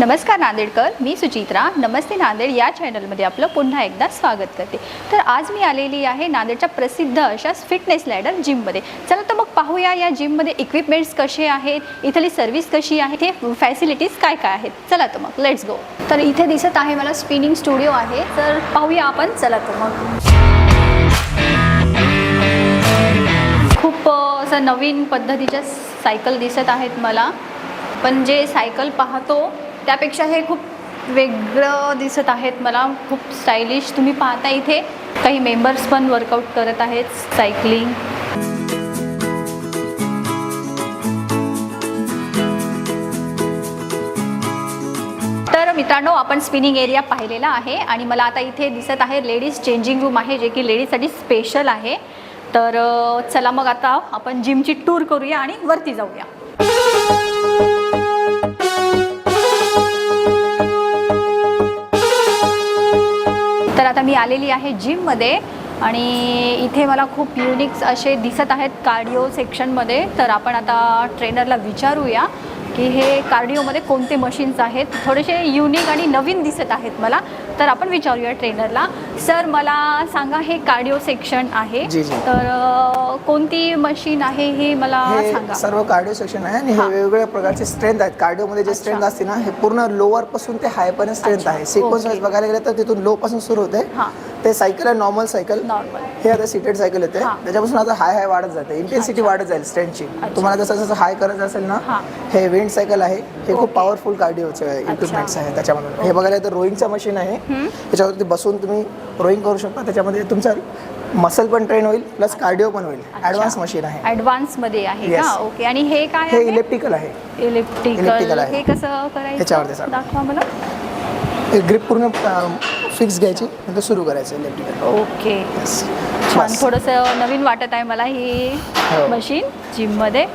नमस्कार नांदेडकर मी सुचित्रा. नमस्ते नांदेड या चॅनलमध्ये आपलं पुन्हा एकदा स्वागत करते. तर आज मी आलेली आहे नांदेडच्या प्रसिद्ध अशा फिटनेस लॅडर जिममध्ये. चला तर मग पाहूया या जिममध्ये इक्विपमेंट्स कसे आहेत इथली सर्व्हिस कशी आहे ते फॅसिलिटीज काय काय आहेत. चला तर मग लेट्स गो तर इथे दिसत आहे मला स्पिनिंग स्टुडिओ आहे. तर पाहूया आपण चला तर मग. खूप असं नवीन पद्धतीच्या सायकल दिसत आहेत मला. पण जे सायकल पाहतो त्यापेक्षा हे खूप वेगळं दिसत आहेत. मला खूप स्टायलिश तुम्ही पाहता इथे काही मेंबर्स पण वर्कआउट करत आहेत सायकलिंग तर मित्रांनो आपण स्पिनिंग एरिया पाहिलेला आहे आणि मला आता इथे दिसत आहे लेडीज चेंजिंग रूम आहे जे की लेडीजसाठी स्पेशल आहे. तर चला मग आता आपण जिमची टूर करूया आणि वरती जाऊया. तर आता मी आलेली आहे जिममध्ये आणि इथे मला खूप युनिक्स असे दिसत आहेत कार्डिओ सेक्शनमध्ये तर आपण आता ट्रेनरला विचारूया. की हे कार्डिओमध्ये कोणते मशीन्स आहेत? थोडेसे युनिक आणि नवीन दिसत आहेत मला. तर आपण विचारूया ट्रेनरला सर मला सांगा हे कार्डिओ सेक्शन आहे. जी, जी. तर अ, कोणती मशीन आहे हे मला सांगा. हे सर्व कार्डिओ सेक्शन आहे आणि हे. वेगवेगळ्या प्रकारचे स्ट्रेंथ आहेत. कार्डिओमध्ये जे. स्ट्रेंथ असते ना हे पूर्ण लोअरपासून ते हाय पर्यंत स्ट्रेंथ अच्छा. आहे. Sequence wise. बघायला गेलं तर तिथून लो पासून सुरू होते. हां. ते सायकल आहे नॉर्मल सायकल नॉर्मल हे आता सीटेड सायकल येते. त्याच्यापासून आता हाय हाय वाढत जाते इंटेन्सिटी. वाढत जाईल स्ट्रेंथची. तुम्हाला जसं जसं हाय करायचं असेल ना हा. विंड सायकल आहे. हे खूप. पॉवरफुल कार्डिओचे इक्विपमेंट्स आहे त्याच्यामधून. हे बघायला तर रोईंगचं मशीन आहे. त्याच्यावरती बसून तुम्ही रोईंग करू शकता. त्याच्यामध्ये तुमचं मसल पण ट्रेन होईल प्लस कार्डिओ पण होईल. ॲडव्हान्स मशीन आहे. ॲडव्हान्समध्ये आहे. का? ओके. आणि हे काय हे इलेक्ट्रिकल आहे. इलेक्ट्रिकल. हे कसं करायचं. दाखवा मला. ग्रिप पूर्ण फिक्स घ्यायची नंतर सुरू करायचं इलेक्ट्रिकल ओके. छान. थोडंसं नवीन वाटत आहे मला ही हो. मशीन जिममध्ये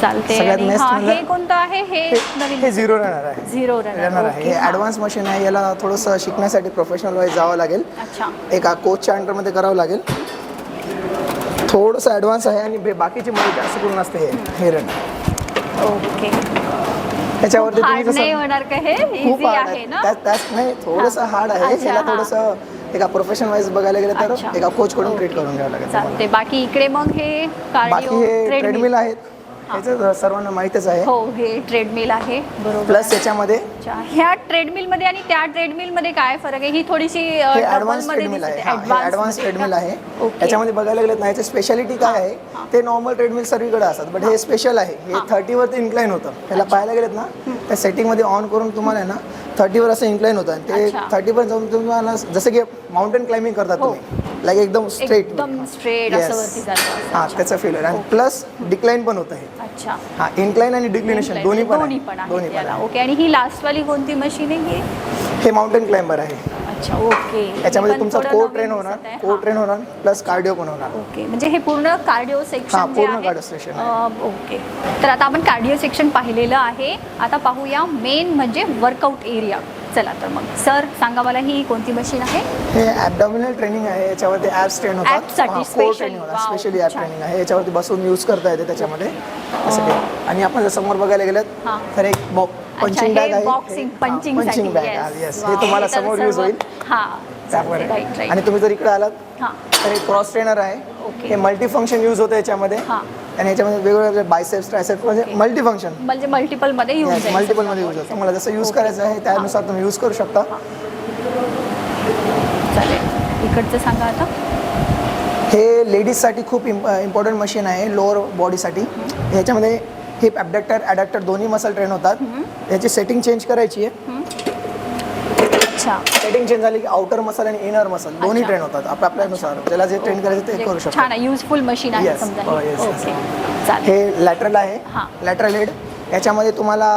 चालते सगळ्यात आणि best हा हे कोणतं आहे? हे हे नवीन. झिरो राहणार आहे. झिरो राहणार आहे. हे ॲडव्हान्स मशीन आहे. याला थोडंसं शिकण्यासाठी प्रोफेशनल वाईज जावं लागेल. अच्छा. एका कोचच्या अंडरमध्ये करावं लागेल. थोडंसं ॲडव्हान्स आहे आणि बे- बाकीची मुळे जास्त करून असते हे. हे रन ओके. ह्याच्यावरती तुम्ही हार्ड नाही जसं होणार का हे खूप इझी हार्ड आहे आहे ना त्यात त्यात नाही थोडंसं हा. हार्ड आहे अच्छा, ह्याला हा. थोडंसं एका प्रोफेशनल वाईज बघायला गेलं तर. एका कोचकडून ओके. ट्रीट करून घ्यावं लागेल तुम्हाला. चालते बाकी इकडे मग हे बाकी कार्डिओ हे ट्रेडमिल आहेत सर्वांना माहितच आहे. हो हे ट्रेडमिल आहे. बरोबर. प्लस याच्यामध्ये? अच्छा. ह्या ट्रेडमिलमध्ये आणि त्या ट्रेडमिलमध्ये काय फरक आहे? ही थोडीशी हे मध्ये ट्रेडमिल आहे. हा, हे मध्ये ट्रेडमिल? आहे. ओके. याच्यामध्ये बघायला गेलं नाही स्पेशालिटी काय आहे? ते नॉर्मल ट्रेडमिल सर्वीकडे असतात. बट हे स्पेशल आहे. हे थर्टीवरती इन्क्लाइन होतं. त्याला पाहायला गेलेत ना? त्या सेटिंगमध्ये ऑन करून तुम्हाला आहे ना थर्टीवर असं इन्क्लाइन होतं ते अच्छा. थर्टीवर जाऊन तुम्हाला जसं की माउंटेन क्लाइम्बिंग करतात हो. तुम्ही. लाईक एकदम स्ट्रेट एकदम स्ट्रेट असं वरती जातं हां त्याचं फील आणि प्लस डिक्लाइन पण होतं हे. अच्छा. हां इन्क्लाइन आणि डिक्लिनेशन दोन्ही पण दोन्ही आहे. पण आहे दोन्ही पण त्याला. आहे. ओके आणि ही लास्ट वाली कोणती मशीन आहे ही? हे माउंटेन क्लाइंबर आहे. अच्छा ओके. याच्यामध्ये ही पण तुमचा कोर ट्रेन होणार. कोर. ट्रेन होणार प्लस कार्डिओ पण होणार. ओके म्हणजे हे पूर्ण कार्डिओ सेक्शन पूर्ण section अ, ओके. तर आता आपण कार्डिओ सेक्शन पाहिलेलं आहे. आता पाहूया मेन म्हणजे वर्कआउट एरिया चला तर मग. सर सांगा मला ही कोणती मशीन आहे? हे ॲबडॉमिनल ट्रेनिंग आहे याच्यावरती ॲप्स ट्रेन होतात. Special. ट्रेनिंग होतात Wow, स्पेशली ॲप छान. ट्रेनिंग आहे. याच्यावरती बसून यूज करता येते त्याच्यामध्ये. असं काही आणि आपण जर समोर बघायला गेलं हां. तर एक पंचिंग बॅग आहे. Boxing punching punching bag yes हे तुम्हाला समोर यूज होईल. हा. त्यावर आहे. आणि तुम्ही जर इकडे आलात हां. तर एक क्रॉस ट्रेनर आहे. हे मल्टी फंक्शन यूज होतं याच्यामध्ये. हां. आणि याच्यामध्ये वेगवेगळे बायसेप्स ट्रायसेप्स म्हणजे ओके. मल्टी फंक्शन म्हणजे मल्टिपलमध्ये यूज मल्टिपलमध्ये यूज तुम्हाला जसं यूज करायचं आहे त्यानुसार तुम्ही यूज करू शकता. चालेल. इकडचं सांगा आता. हे लेडीजसाठी खूप इम्प इम्पॉर्टंट मशीन आहे लोअर बॉडीसाठी ह्याच्यामध्ये हिप ॲबडक्टर ॲडॅक्टर दोन्ही मसल ट्रेन होतात. ह्याची सेटिंग चेंज करायची आहे. अच्छा सेटिंग चेंज झाली की आउटर मसल आणि इनर मसल दोन्ही. ट्रेन होतात आपल्या आपल्यानुसार ज्याला जे ट्रेन करायचं ते म्हणजे करू छान शकतो आहे युजफुल मशीन आहे. समजा हो, ही. yes, yes. ओके चालेल हे लॅटरल आहे हां. लॅटरल हेड याच्यामध्ये तुम्हाला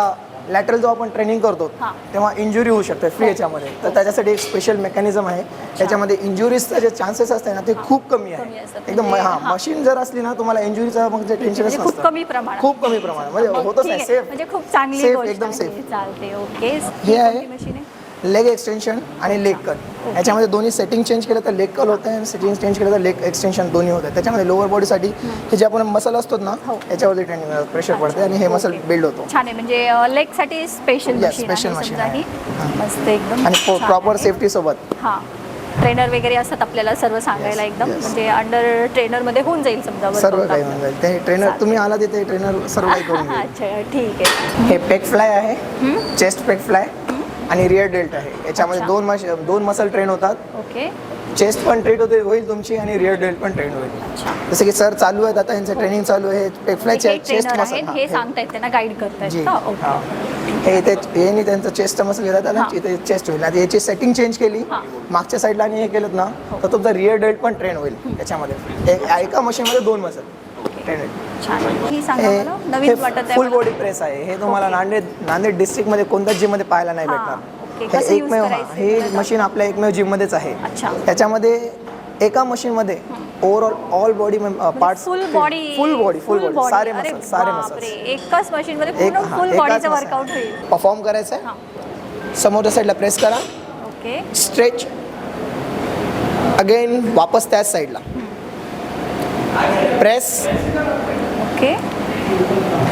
लॅटरल जेव्हा आपण ट्रेनिंग करतो हां. तेव्हा इंजुरी होऊ शकते फ्री याच्यामध्ये तर त्याच्यासाठी एक स्पेशल मेकॅनिझम आहे त्याच्यामध्ये इंजुरीजचे जे चान्सेस असते ना ते खूप कमी कमी आहे असतात. एकदम म्हणजे हां हां. मशीन जर असली ना तुम्हाला इंजुरीचं मग ते टेन्शनच म्हणजे खूप नसतं कमी प्रमाणात खूप कमी प्रमाणात म्हणजे मग होतच ठीक नाही आहे. सेफ म्हणजे खूप चांगली गोष्ट एकदम आहे. safe. चालते ओके हे आहे. मशीन आहे लेग एक्सटेन्शन आणि लेग कट याच्यामध्ये दोन्ही सेटिंग चेंज केलं तर लेग कट होतं आणि सेटिंग चेंज केलं तर लेग एक्सटेन्शन दोन्ही होतं. त्याच्यामध्ये लोअर बॉडीसाठी हे जे आपण मसल असतो ना हो. याच्यावरती ट्रेनिंग प्रेशर पडते आणि हे मसल बिल्ड होतो. छान आहे. म्हणजे लेगसाठी स्पेशल Yes, मशीन आहे मस्त एकदम आणि प्रॉपर. सेफ्टी सोबत. हा. ट्रेनर वगैरे असतात आपल्याला सर्व सांगायला एकदम. म्हणजे अंडर ट्रेनरमध्ये होऊन जाईल समजा सर्व काही. होऊन जाईल. ते ट्रेनर तुम्ही आला तिथे ट्रेनर सर्व काही करून. अच्छा ठीक आहे. हे पेक फ्लाय आहे. चेस्ट पेक फ्लाय आणि रिअर डेल्ट आहे. याच्यामध्ये. दोन मश दोन मसल ट्रेन होतात. ओके. चेस्ट पण ट्रेन होते होईल तुमची आणि रिअर डेल्ट पण ट्रेन होईल. जसं की सर चालू आहेत आता यांचं ट्रेनिंग चालू आहे. चेस्ट मसल हे सांगतायत त्यांना गाईड करतायत. जी का हा. इथे नाही त्यांचं चेस्ट मसल घेतात आणि हा. इथे चेस्ट होईल. आता याची सेटिंग चेंज केली. मागच्या साईडला आणि हे केलं ना तर तुमचा रिअर डेल्ट पण ट्रेन होईल त्याच्यामध्ये एक- मशीनमध्ये दोन मसल छान ही सांगा मला नवीन वाटत आहे फुल. बॉडी प्रेस आहे. हे तुम्हाला. नांदेड नांदेड डिस्ट्रिक्टमध्ये कोणत्याच जिममध्ये पाहायला नाही भेटणार. हे एकमेव हा, मशीन आपल्या एकमेव जिम मध्येच आहे. अच्छा. त्याच्यामध्ये एका मशीन मध्ये overall all body part full body full body full body सारे मसल सारे मसल एकाच मशीन मध्ये पूर्ण फुल बॉडीचं. वर्कआउट होईल. परफॉर्म करायचं आहे. समोरच्या साईडला प्रेस करा. ओके स्ट्रेच अगेन वापस त्याच साईडला प्रेस ओके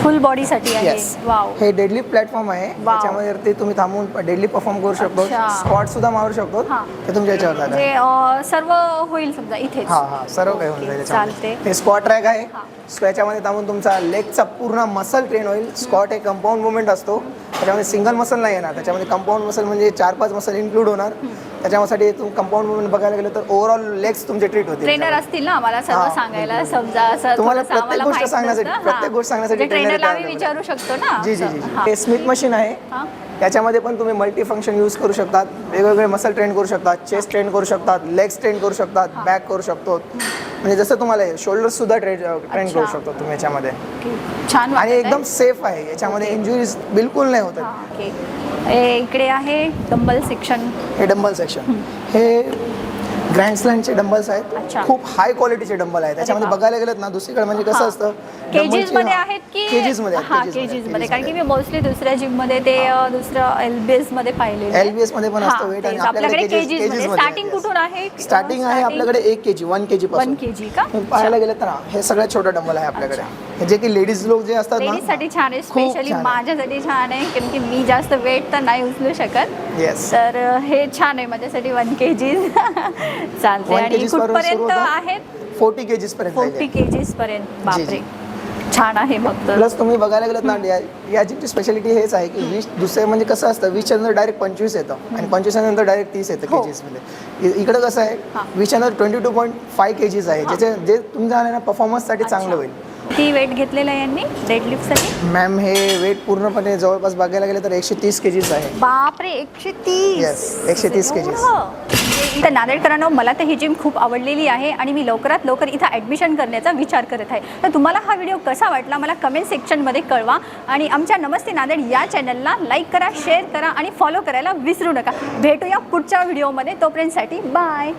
फुल बॉडीसाठी आहे. येस वाव हे डेडली प्लॅटफॉर्म आहे. त्याच्यामध्ये ते तुम्ही थांबून डेडली परफॉर्म करू शकतो. अच्छा. स्क्वॉट सुद्धा मारू शकतो. हा. ते तुमच्या याच्यावर झालं म्हणजे अं, सर्व होईल समजा इथेच. हा हा. सर्व काही होऊन जाईल चालते. हे स्क्वॉट ट्रॅक आहे. हा. सो याच्यामध्ये थांबून तुमचा लेगचा पूर्ण मसल ट्रेन होईल स्क्वॉट एक कंपाऊंड मुवमेंट असतो त्याच्यामध्ये सिंगल मसल नाही येणार त्याच्यामध्ये कंपाऊंड मसल म्हणजे चार पाच मसल इन्क्लूड होणार त्याच्यासाठी तुम्ही कंपाऊंड मुवमेंट बघायला गेलं तर ओव्हरऑल लेग्स तुमचे ट्रीट होतील ट्रेनर असतील ना आम्हाला सर्व हा, सांगायला समजा असं तुम्हाला प्रत्येक गोष्ट सांगण्यासाठी-. प्रत्येक हा. गोष्ट सांगण्यासाठी ट्रेनरला आम्ही विचारू शकतो ना जी जी. जी हा. हे स्मिथ मशीन आहे हा. त्याच्यामध्ये पण तुम्ही मल्टी फंक्शन यूज करू शकतात. वेगवेगळे मसल ट्रेन करू शकतात चेस्ट ट्रेन करू शकतात लेग्स ट्रेन करू शकतात बॅक करू शकतो. म्हणजे जसं तुम्हाला शोल्डर सुद्धा ट्रेन ट्रेन करू. शकतो तुम्ही याच्यामध्ये. छान आणि एकदम सेफ आहे. याच्यामध्ये इंजुरीज बिलकुल नाही होत आहेत. ओके. हे इकडे आहे डंबल सेक्शन हे डंबल सेक्शन हे ग्रँड स्लॅमचे डंबल्स अच्छा. आहेत. खूप हाय क्वालिटीचे डंबल आहेत. त्याच्यामध्ये. बघायला गेलं ना दुसरीकडे म्हणजे कसं. असतं केजीजमध्ये आहेत की केजीजमध्ये हा केजीजमध्ये कारण की मी मोस्टली दुसऱ्या जिममध्ये ते अ, दुसरं एलबीएसमध्ये पाहिलेलं आहे. LBS मध्ये पण हा, असतं वेट आणि तेच. आपल्याकडे आपल्याकडे केजीज केजीजमध्ये. केजीजमध्ये स्टार्टिंग कुठून आहे? स्टार्टिंग आहे आपल्याकडे एक के जी वन के जी वनपासून के? जी का पाहायला गेलं तर हा, हे सगळ्यात छोटं डंबल आहे आपल्याकडे. जे की लेडीज लोक जे असतात ना साठी छान आहे खूप स्पेशली छान आहे. माझ्यासाठी छान आहे कारण की मी जास्त वेट तर नाही उचलू शकत. येस तर हे छान आहे माझ्यासाठी वन के जी चालते आणि केजीस वरून सुरू कुठपर्यंत होतं? आहेत? फोर्टी केजीस पर्यंत फोर्टी जाईल. केजीस पर्यंत. बापरे. छान आहे मग तर. प्लस तुम्ही बघायला गेलं ना या- या जिमची स्पेशालिटी हेच आहे की वीस दुसरे म्हणजे कसं असतं वीसच्या नंतर डायरेक्ट पंचवीस येतं. आणि पंचवीसच्या नंतर डायरेक्ट तीस येतं हो. केजीसमध्ये इ- इकडं कसं हा. आहे वीसच्या नंतर twenty two point five kgs आहे ज्याचे जे तुमच्या ना परफॉर्मन्ससाठी चांगलं होईल. ती वेट घेतलेलं आहे यांनी डेडलिफ्टसाठी मॅम हे वेट पूर्णपणे जवळपास बघायला गेलं तर एकशे तीस केजीज आहे. बापरे एकशे तीस Yes, 130 kgs. तर नांदेडकरांनो मला तर ही जिम खूप आवडलेली आहे आणि मी लवकरात लवकर इथं ॲडमिशन करण्याचा विचार करत आहे. तर तुम्हाला हा व्हिडिओ कसा वाटला मला कमेंट सेक्शनमध्ये कळवा आणि आमच्या नमस्ते नांदेड या चॅनलला लाईक करा शेअर करा आणि फॉलो करायला विसरू नका. भेटूया पुढच्या व्हिडिओमध्ये तोपर्यंतसाठी बाय